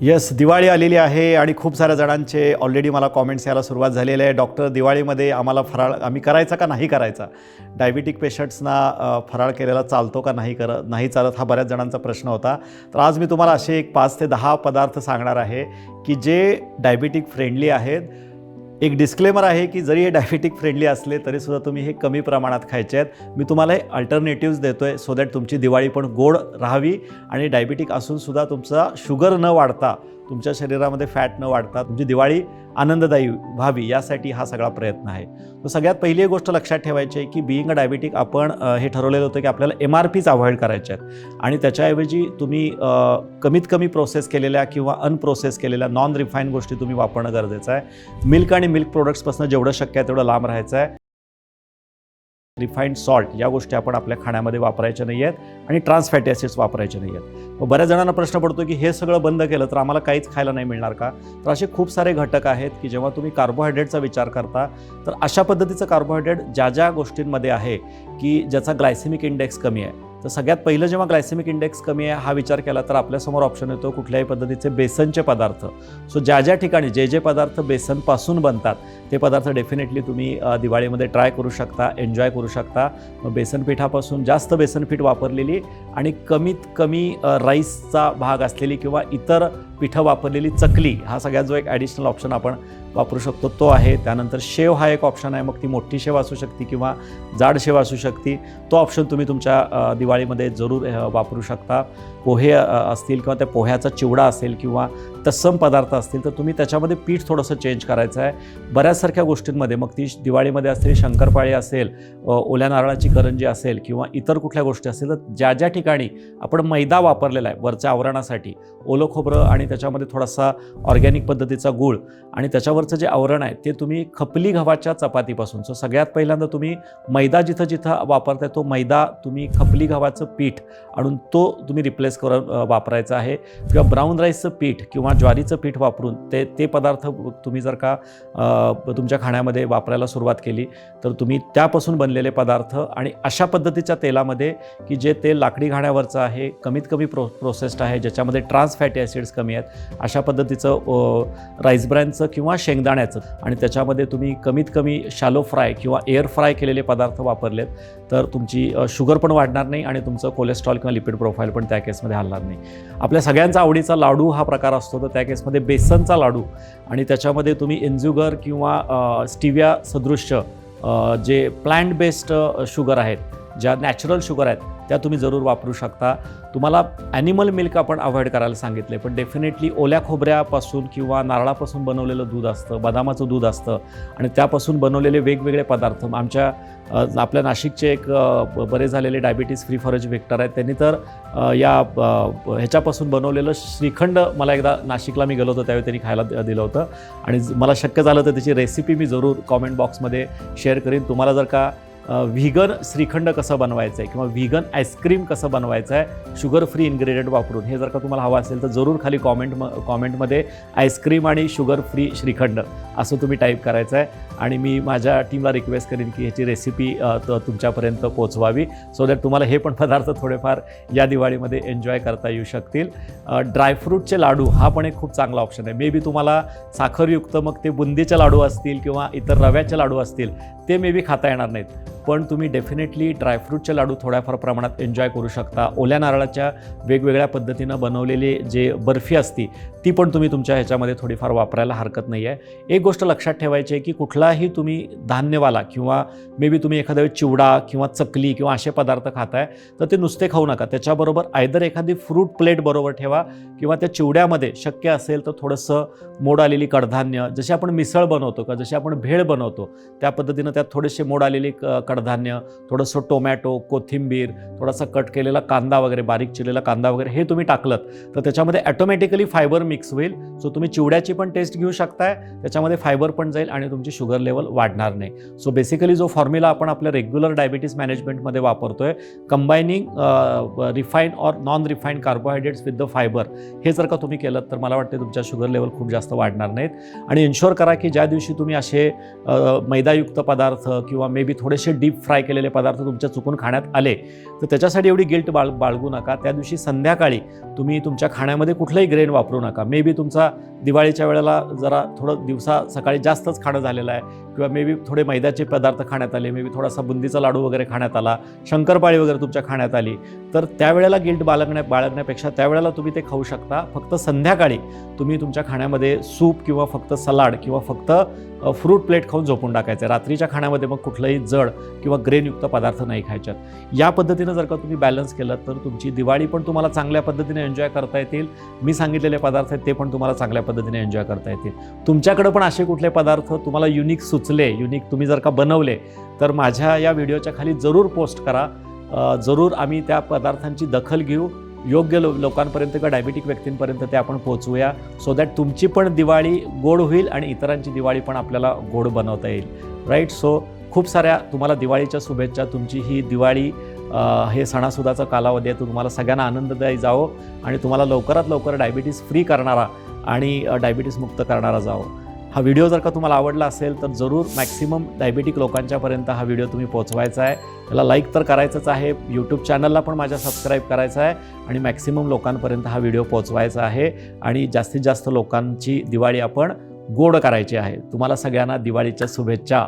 Yes Diwali आलेली आहे आणि खूप साऱ्या जणांचे ऑलरेडी मला कॉमेंट्स यायला सुरुवात झालेली आहे. डॉक्टर दिवाळीमध्ये आम्हाला फराळ आम्ही करायचा का नाही करायचा? डायबिटिक पेशंट्सना फराळ केलेला चालतो का नाही कर नाही चालत हा बऱ्याच जणांचा प्रश्न होता. तर आज मी तुम्हाला असे एक पाच ते दहा पदार्थ सांगणार आहे की जे डायबिटिक फ्रेंडली आहेत एक डिस्क्लेमर आहे की जरी हे डायबेटिक फ्रेंडली असले तरीसुद्धा तुम्ही हे कमी प्रमाणात खायचे आहेत. मी तुम्हाला हे अल्टरनेटिव्ज देतो आहे सो दॅट तुमची दिवाळी पण गोड राहावी आणि डायबिटिक असूनसुद्धा तुमचा शुगर न वाढता तुमच्या शरीरामध्ये फॅट न वाढता तुमची दिवाळी आनंददायी व्हावी यासाठी हा सगळा प्रयत्न आहे. तर सगळ्यात पहिली एक गोष्ट लक्षात ठेवायची आहे की बिईंग अ डायबिटिक आपण हे ठरवलेलं होतं की आपल्याला एम आर पीच अवॉइड करायचे आहेत. आणि त्याच्याऐवजी तुम्ही कमीत कमी प्रोसेस केलेल्या किंवा अनप्रोसेस केलेल्या नॉन रिफाईन गोष्टी तुम्ही वापरणं गरजेचं आहे. मिल्क आणि मिल्क प्रोडक्ट्सपासून जेवढं शक्य आहे तेवढं लांब राहायचं आहे. रिफाईंड सॉल्ट या गोष्टी आपण आपल्या खाण्यामध्ये वापरायच्या नाही आहेत आणि ट्रान्सफॅटी ॲसिड्स वापरायचे नाही आहेत मग बऱ्याच जणांना प्रश्न पडतो की हे सगळं बंद केलं तर आम्हाला काहीच खायला नाही मिळणार का? तर असे खूप सारे घटक आहेत की जेव्हा तुम्ही कार्बोहायड्रेटचा विचार करता तर अशा पद्धतीचं कार्बोहायड्रेट ज्या ज्या गोष्टींमध्ये आहे की ज्याचा ग्लायसेमिक इंडेक्स कमी आहे तर सगळ्यात पहिलं जेव्हा ग्लायसेमिक इंडेक्स कमी आहे हा विचार केला तर आपल्यासमोर ऑप्शन येतो कुठल्याही पद्धतीचे बेसनचे पदार्थ. सो ज्या ज्या ठिकाणी जे जे पदार्थ बेसनपासून बनतात ते पदार्थ डेफिनेटली तुम्ही दिवाळीमध्ये ट्राय करू शकता एन्जॉय करू शकता. बेसन पिठापासून जास्त बेसन पीठ वापरलेली आणि कमीत कमी राईसचा भाग असलेली किंवा इतर पिठं वापरलेली चकली हा सगळ्यात जो एक ॲडिशनल ऑप्शन आपण वापरू शकतो तो आहे. त्यानंतर शेव हा एक ऑप्शन आहे मग ती मोठी शेव असू शकते किंवा जाड शेव असू शकते. तो ऑप्शन तुम्ही तुमच्या दिवाळी दिवाळीमध्ये जरूर वापरू शकता. पोहे असतील किंवा त्या पोह्याचा चिवडा असेल किंवा तत्सम पदार्थ असतील तर तुम्ही त्याच्यामध्ये पीठ थोडंसं चेंज करायचं आहे. बऱ्याचसारख्या गोष्टींमध्ये मग ती दिवाळीमध्ये असलेली शंकरपाळी असेल ओल्या नारळाची करंजी असेल किंवा इतर कुठल्या गोष्टी असतील तर ज्या ज्या ठिकाणी आपण मैदा वापरलेला आहे वरच्या आवरणासाठी ओलं खोबरं आणि त्याच्यामध्ये थोडासा ऑर्गॅनिक पद्धतीचा गूळ आणि त्याच्यावरचं जे आवरण आहे ते तुम्ही खपली गव्हाच्या चपातीपासून. सो सगळ्यात पहिल्यांदा तुम्ही मैदा जिथं जिथं वापरताय तो मैदा तुम्ही खपली गव्हाचं पीठ आणून तो तुम्ही रिप्लेस करून वापरायचा आहे. किंवा ब्राऊन राईसचं पीठ किंवा ज्वारीचं पीठ वापरून ते ते पदार्थ तुम्ही जर का तुमच्या खाण्यामध्ये वापरायला सुरुवात केली तर तुम्ही त्यापासून बनलेले पदार्थ आणि अशा पद्धतीच्या तेलामध्ये की जे तेल लाकडी घाण्यावरचं आहे कमीत कमी प्रो प्रोसेस्ड आहे ज्याच्यामध्ये ट्रान्स फॅटी ॲसिड्स कमी आहेत अशा पद्धतीचं राईस ब्रँडचं किंवा शेंगदाण्याचं आणि त्याच्यामध्ये तुम्ही कमीत कमी शालो फ्राय किंवा एअर फ्राय केलेले पदार्थ वापरलेत तर तुमची शुगर पण वाढणार नाही आणि तुमचं कोलेस्ट्रॉल किंवा लिपिड प्रोफाईल पण त्या केसमध्ये हलणार नाही. आपल्या सगळ्यांचा आवडीचा लाडू हा प्रकार असतो. तर त्या केसमध्ये बेसनचा लाडू आणि त्याच्यामध्ये तुम्ही एन्झ्युगर किंवा स्टिव्या सदृश्य जे प्लांट बेस्ड शुगर आहेत ज्या नॅचरल शुगर आहेत त्या तुम्ही जरूर वापरू शकता. तुम्हाला ॲनिमल मिल्क आपण अवॉइड करायला सांगितले पण डेफिनेटली ओल्या खोबऱ्यापासून किंवा नारळापासून बनवलेलं दूध असतं बदामाचं दूध असतं आणि त्यापासून बनवलेले वेगवेगळे पदार्थ. आमच्या आपल्या नाशिकचे एक बरे झालेले डायबिटीज फ्री फॉरेज व्हेक्टर आहेत. त्यांनी तर या ह्याच्यापासून बनवलेलं श्रीखंड मला एकदा नाशिकला मी गेलो होतो त्यावेळी त्यांनी खायला दिलं होतं. आणि मला शक्य झालं तर त्याची रेसिपी मी जरूर कॉमेंट बॉक्समध्ये शेअर करीन. तुम्हाला जर का व्हिगन श्रीखंड कसं बनवायचं आहे किंवा व्हिगन आईस्क्रीम कसं बनवायचं आहे शुगर फ्री इन्ग्रेडियंट वापरून हे जर का तुम्हाला हवं असेल तर जरूर खाली कॉमेंट म कॉमेंटमध्ये आईस्क्रीम आणि शुगर फ्री श्रीखंड असं तुम्ही टाईप करायचं आहे आणि मी माझ्या टीमला रिक्वेस्ट करेन की ह्याची रेसिपी तुमच्यापर्यंत पोचवावी सो दॅट तुम्हाला हे पण पदार्थ थोडेफार या दिवाळीमध्ये एन्जॉय करता येऊ शकतील. ड्रायफ्रूटचे लाडू हा पण एक खूप चांगला ऑप्शन आहे. मे बी तुम्हाला साखरयुक्त मग ते बुंदीचे लाडू असतील किंवा इतर रव्याचे लाडू असतील ते मे बी खाता येणार नाहीत. पण तुम्ही डेफिनेटली ड्रायफ्रूटचे लाडू थोड्याफार प्रमाणात एन्जॉय करू शकता. ओल्या नारळाच्या वेगवेगळ्या पद्धतीनं बनवलेली जे बर्फी असती ती पण तुम्ही तुमच्या ह्याच्यामध्ये थोडीफार वापरायला हरकत नाही आहे एक गोष्ट लक्षात ठेवायची आहे की कुठलाही तुम्ही धान्यवाला किंवा मे बी तुम्ही एखाद्या वेळी चिवडा किंवा चकली किंवा असे पदार्थ खाताय तर ते नुसते खाऊ नका. त्याच्याबरोबर आयदर एखादी फ्रूट प्लेट बरोबर ठेवा किंवा त्या चिवड्यामध्ये शक्य असेल तर थोडंसं मोड आलेली कडधान्य जशी आपण मिसळ बनवतो का जशी आपण भेळ बनवतो त्या पद्धतीनं त्यात थोडेसे मोड आलेली क- कडधान्य थोडंसं टोमॅटो कोथिंबीर थोडासा कट केलेला कांदा वगैरे बारीक चिरलेला कांदा वगैरे हे तुम्ही टाकलं तर त्याच्यामध्ये ॲटोमॅटिकली फायबर मिक्स होईल. सो तुम्ही चिवड्याची पण टेस्ट घेऊ शकताय त्याच्यामध्ये फायबर पण जाईल आणि तुमची शुगर लेवल वाढणार नाही. सो बेसिकली जो फॉर्म्युला आपण आपल्या रेग्युलर डायबिटीस मॅनेजमेंटमध्ये वापरतोय combining refine or non refine carbohydrates with the fibre हे जर का तुम्ही केलं तर मला वाटते तुमच्या शुगर लेवल खूप जास्त वाढणार नाहीत. आणि इन्शुअर करा की ज्या दिवशी तुम्ही असे मैदायुक्त पदार्थ किंवा मे बी थोडेसे डीप फ्राय केलेले पदार्थ तुमच्या चुकून खाण्यात आले तर त्याच्यासाठी एवढी गिल्ट बाळ बाळगू नका. त्या दिवशी संध्याकाळी तुम्ही तुमच्या खाण्यामध्ये कुठलंही ग्रेन वापरू नका. मे बी तुमचा दिवाळीच्या वेळेला जरा थोडं दिवसा सकाळी जास्तच खाणं झालेलं आहे. किंवा मे बी थोडे मैद्याचे पदार्थ खाण्यात आले मे बी थोडासा बुंदीचा लाडू वगैरे खाण्यात आला शंकरपाळी वगैरे तुमच्या खाण्यात आली. तर त्यावेळेला गिल्ट बाळगण्या बाळगण्यापेक्षा त्यावेळेला तुम्ही ते खाऊ शकता. फक्त संध्याकाळी तुम्ही तुमच्या खाण्यामध्ये सूप किंवा फक्त सलाड किंवा फक्त फ्रूट प्लेट खाऊन झोपून टाकायचं. रात्रीच्या खाण्यामध्ये मग कुठलंही जड किंवा ग्रेनयुक्त पदार्थ नाही खायच्यात या पद्धतीनं जर का तुम्ही बॅलन्स केलं तर तुमची दिवाळी पण तुम्हाला चांगल्या पद्धतीने एन्जॉय करता येतील. मी सांगितलेले पदार्थ आहेत ते पण तुम्हाला चांगल्या पद्धतीने एन्जॉय करता येतील. तुमच्याकडं पण असे कुठले पदार्थ तुम्हाला युनिक सुचले युनिक तुम्ही जर का बनवले तर माझ्या या व्हिडिओच्या खाली जरूर पोस्ट करा. जरूर आम्ही त्या पदार्थांची दखल घेऊ. योग्य लो लोकांपर्यंत किंवा डायबिटिक व्यक्तींपर्यंत ते आपण पोहोचूया सो दॅट तुमची पण दिवाळी गोड होईल आणि इतरांची दिवाळी पण आपल्याला गोड बनवता येईल. राईट सो खूप साऱ्या तुम्हाला दिवाळीच्या शुभेच्छा. तुमची ही दिवाळी हे सणासुदाचा कालावधी आहे तो तुम्हाला सगळ्यांना आनंददायी जावो आणि तुम्हाला लवकरात लवकर डायबिटीस फ्री करणारा आणि डायबिटीस मुक्त करणारा जावो. हा व्हिडिओ जर का तुम्हाला आवडला असेल तर जरूर मॅक्सिमम डायबिटिक लोकांच्यापर्यंत हा व्हिडिओ तुम्ही पोहोचवायचा आहे. त्याला लाईक तर करायचंच आहे यूट्यूब चॅनलला पण माझ्या सबस्क्राईब करायचं आहे आणि मॅक्सिमम लोकांपर्यंत हा व्हिडिओ पोहोचवायचा आहे आणि जास्तीत जास्त लोकांची दिवाळी आपण गोड करायची आहे. तुम्हाला सगळ्यांना दिवाळीच्या शुभेच्छा.